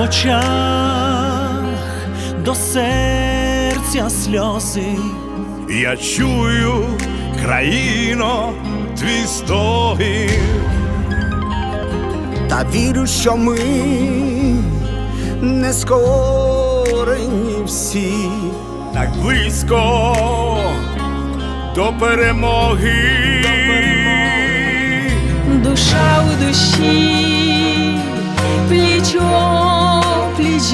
очах до серця сльози. Я чую, країно, твій стогін. Та вірю, що ми не скорені всі. так близько до перемоги. душа у душі, пліч пліч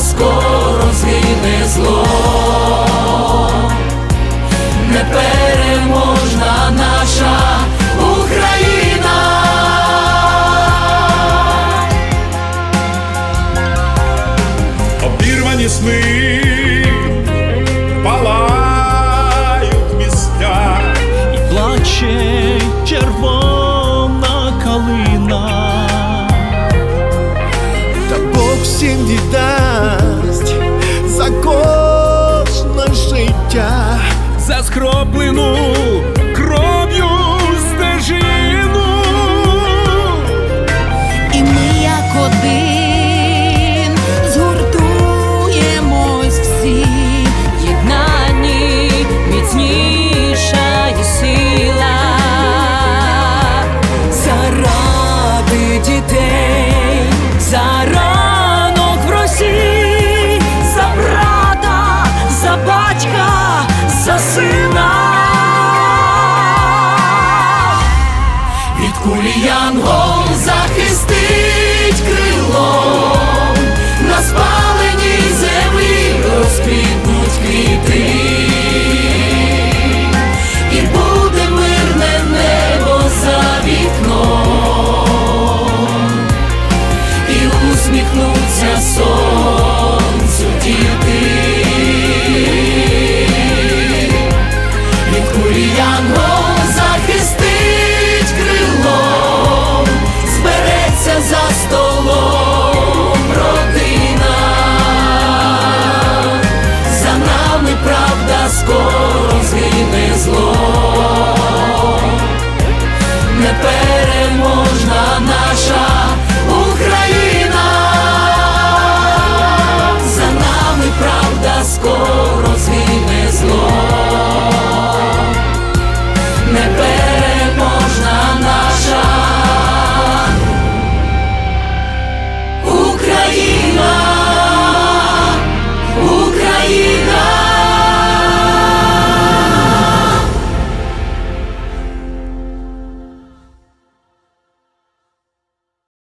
скоро згине зло, непереможна наша Україна. обірвані сни палають місця, і плаче червона калина. Та Бог всім віддав скроб Куліянгол захистить крило.